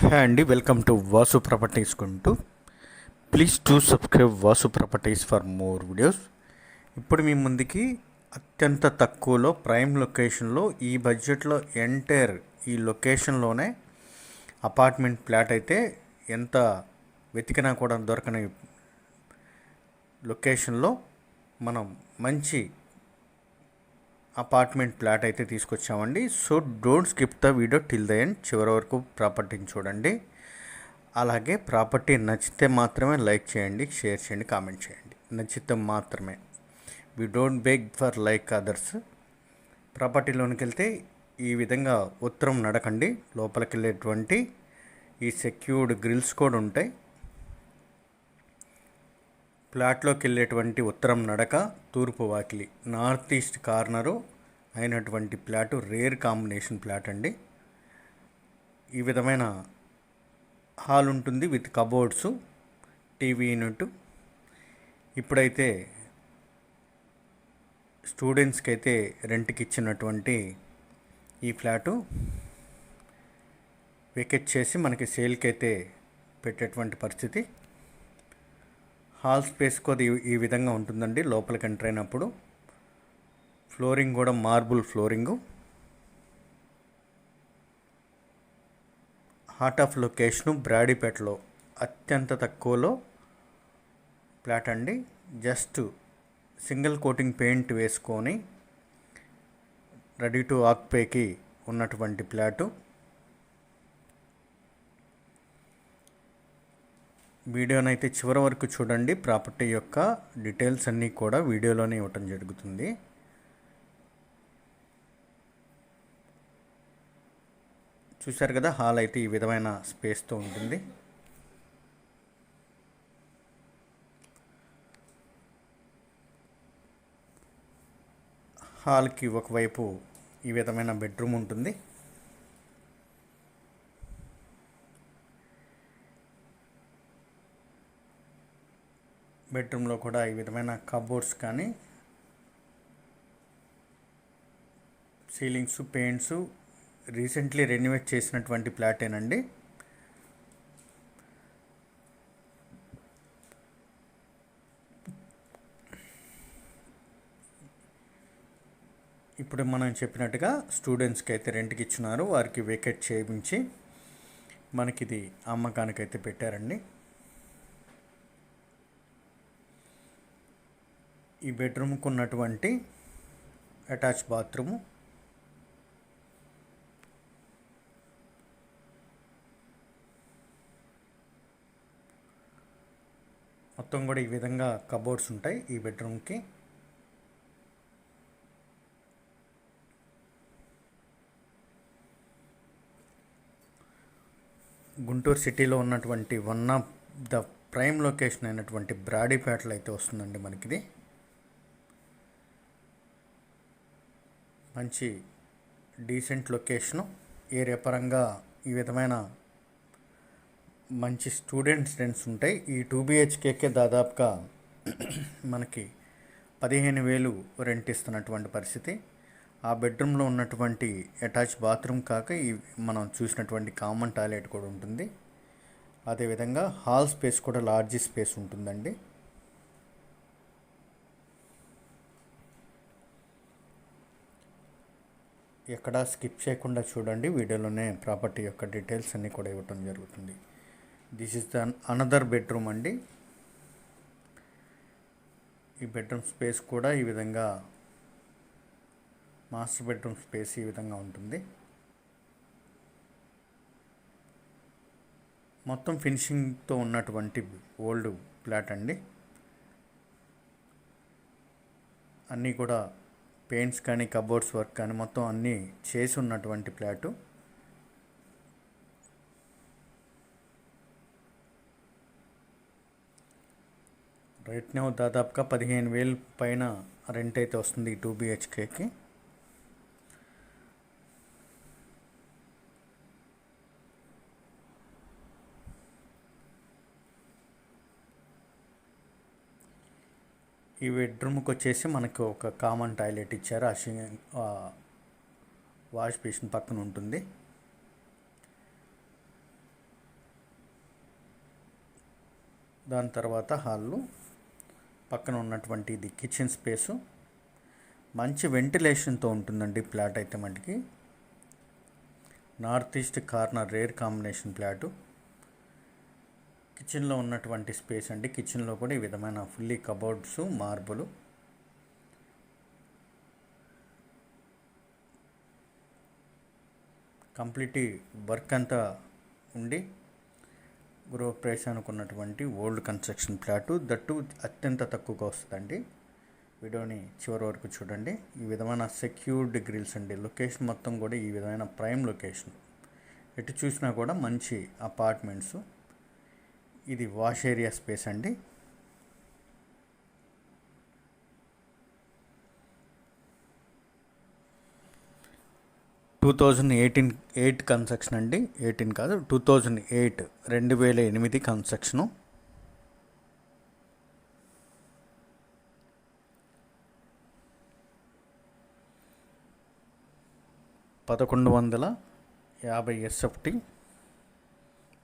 హే అండి welcome to Vasu properties కుంటూ please to subscribe Vasu Properties for more videos ఇప్పుడు మీ ముందుకి అత్యంత తక్కువలో ప్రైమ్ లొకేషన్లో ఈ బడ్జెట్లో ఎంటైర్ ఈ లొకేషన్లోనే అపార్ట్మెంట్ ఫ్లాట్ అయితే ఎంత వెతికినా కూడా దొరకని లొకేషన్లో మనం మంచి అపార్ట్మెంట్ ఫ్లాట్ అయితే తీసుకొచ్చామండి. So don't skip the video till the end. చివరి వరకు ప్రాపర్టీని చూడండి. అలాగే ప్రాపర్టీ నచ్చితే మాత్రమే లైక్ చేయండి షేర్ చేయండి కామెంట్ చేయండి. నచ్చితే మాత్రమే. We don't beg for like others ప్రాపర్టీలోనికి వెళ్తే ఈ విధంగా ఉత్తరం నడకండి. లోపలికి వెళ్ళేటువంటి ఈ సెక్యూర్డ్ గ్రిల్స్ కూడా ఉంటాయి. ప్లాట్లోకి వెళ్ళేటువంటి ఉత్తరం నడక తూర్పు వాకిలి నార్త్ ఈస్ట్ కార్నరు. అయినటువంటి ప్లాటు రేర్ కాంబినేషన్ ప్లాట్ అండి. ఈ విధమైన హాల్ ఉంటుంది విత్ కబోర్డ్స్ టీవీ యూనిట్. ఇప్పుడైతే స్టూడెంట్స్కి అయితే రెంట్కి ఇచ్చినటువంటి ఈ ఫ్లాటు. వెకెట్ చేసి మనకి సేల్కి అయితే పెట్టేటువంటి పరిస్థితి. హాల్ స్పేస్ కొద్ది ఈ విధంగా ఉంటుందండి లోపలికి ఎంటర్ అయినప్పుడు. ఫ్లోరింగ్ కూడా marble flooring. Heart of location బ్రాడీపేటలో అత్యంత తక్కువలో ఫ్లాట్ అండి. జస్ట్ సింగిల్ కోటింగ్ పెయింట్ వేసుకొని రెడీ టు ఆక్పేకి ఉన్నటువంటి ప్లాటు. వీడియోనైతే చివరి వరకు చూడండి. ప్రాపర్టీ యొక్క డీటెయిల్స్ అన్నీ కూడా వీడియోలోనే ఇవ్వటం జరుగుతుంది. చూశారు కదా హాల్ అయితే ఈ విధమైన స్పేస్తో ఉంటుంది. హాల్కి ఒకవైపు ఈ విధమైన బెడ్రూమ్ ఉంటుంది. బెడ్రూమ్లో కూడా ఈ విధమైన కబోర్డ్స్ కానీ సీలింగ్స్ పెయింట్స్ రీసెంట్లీ రెన్యువేట్ చేసినటువంటి ప్లాటేనండి. ఇప్పుడు మనం చెప్పినట్టుగా స్టూడెంట్స్కి అయితే రెంట్కి ఇచ్చినారు వారికి వేకెట్ చేయించి మనకి ఇది అమ్మకానికి అయితే పెట్టారండి. ఈ బెడ్రూమ్కి ఉన్నటువంటి అటాచ్ బాత్రూము మొత్తం కూడా ఈ విధంగా కబోర్డ్స్ ఉంటాయి ఈ బెడ్రూమ్కి. గుంటూరు సిటీలో ఉన్నటువంటి one of the prime location అయినటువంటి బ్రాడీపేటలో అయితే వస్తుందండి మనకిది. మంచి డీసెంట్ లొకేషను ఏరియా పరంగా ఈ విధమైన మంచి స్టూడెంట్స్ రెంట్స్ ఉంటాయి. ఈ టూ బిహెచ్కేకే దాదాపుగా మనకి పదిహేను వేలు రెంట్ ఇస్తున్నటువంటి పరిస్థితి. ఆ బెడ్రూమ్లో ఉన్నటువంటి అటాచ్ బాత్రూమ్ కాక ఈ మనం చూసినటువంటి కామన్ టాయిలెట్ కూడా ఉంటుంది. అదేవిధంగా హాల్ స్పేస్ కూడా లార్జ్ స్పేస్ ఉంటుందండి. ఎక్కడ స్కిప్ చేయకుండా చూడండి. వీడియోలోనే ప్రాపర్టీ యొక్క డీటెయిల్స్ అన్నీ కూడా ఇవ్వటం జరుగుతుంది. This is the another bedroom అండి. ఈ బెడ్రూమ్ స్పేస్ కూడా ఈ విధంగా మాస్టర్ బెడ్రూమ్ స్పేస్ ఈ విధంగా ఉంటుంది. మొత్తం ఫినిషింగ్తో ఉన్నటువంటి ఓల్డ్ ఫ్లాట్ అండి. అన్నీ కూడా పెయింట్స్ కానీ కబోర్డ్స్ వర్క్ కానీ మొత్తం అన్నీ చేసి ఉన్నటువంటి ఫ్లాటు రైట్ దాదాపుగా పదిహేను వేలు పైన రెంట్ అయితే వస్తుంది ఈ టూ బిహెచ్కేకి ఈ బెడ్రూమ్కి వచ్చేసి మనకు ఒక కామన్ టాయిలెట్ ఇచ్చారు. ఆ షి వాష్ బేసిన్ పక్కన ఉంటుంది. దాని తర్వాత హాల్లో. పక్కన ఉన్నటువంటి ఇది కిచెన్ స్పేసు. మంచి వెంటిలేషన్తో ఉంటుందండి ప్లాట్ అయితే మటుకి. North east corner rare combination plot. కిచెన్లో ఉన్నటువంటి స్పేస్ అండి. కిచెన్లో కూడా ఈ విధమైన fully cupboards marble. Complete work అంతా ఉండి గృహప్రవేశానికి ఉన్నటువంటి ఓల్డ్ కన్స్ట్రక్షన్ ప్లాటు దట్టు అత్యంత తక్కువగా వస్తుందండి. వీడియోని చివరి వరకు చూడండి. ఈ విధమైన సెక్యూర్డ్ గ్రిల్స్ అండి. లొకేషన్ మొత్తం కూడా ఈ విధమైన ప్రైమ్ లొకేషన్ ఎటు చూసినా కూడా మంచి అపార్ట్మెంట్స్ ఇది వాష్ ఏరియా స్పేస్ అండి. Two thousand eighteen eight construction అండి. ఎయిటీన్ కాదు టూ థౌజండ్ ఎయిట్ రెండు వేల ఎనిమిది కన్స్ట్రక్షను పదకొండు వందల యాభై ఎస్ఎఫ్టీ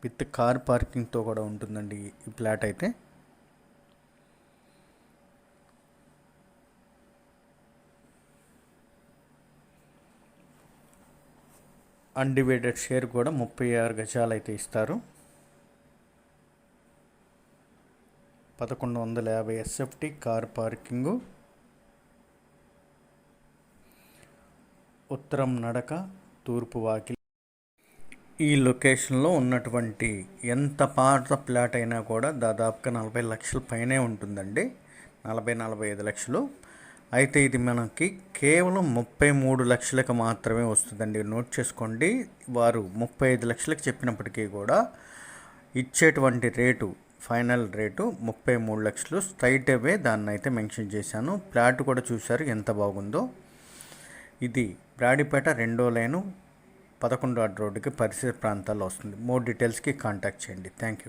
విత్ కార్ పార్కింగ్తో కూడా ఉంటుందండి ఈ ప్లాట్ అయితే. అన్డివైడెడ్ షేర్ కూడా ముప్పై ఆరు గజాలు అయితే ఇస్తారు. పదకొండు వందల యాభై ఎస్ఎఫ్టీ కార్ పార్కింగు ఉత్తరం నడక తూర్పు వాకిలి. ఈ లొకేషన్లో ఉన్నటువంటి ఎంత పాత ప్లాట్ అయినా కూడా దాదాపుగా నలభై లక్షల పైనే ఉంటుందండి. నలభై నలభై ఐదు లక్షలు. అయితే ఇది మనకి కేవలం ముప్పై మూడు లక్షలకు మాత్రమే వస్తుందండి. నోట్ చేసుకోండి. వారు ముప్పై ఐదు లక్షలకు చెప్పినప్పటికీ కూడా ఇచ్చేటువంటి రేటు ఫైనల్ రేటు ముప్పై మూడు లక్షలు. స్ట్రైట్ అవే దాన్ని అయితే మెన్షన్ చేశాను. ప్లాట్ కూడా చూశారు ఎంత బాగుందో. ఇది బ్రాడిపేట రెండో లైను పదకొండు అడ్ రోడ్డుకి పరిసర ప్రాంతాల్లో వస్తుంది. మోర్ డీటెయిల్స్కి కాంటాక్ట్ చేయండి. Thank you.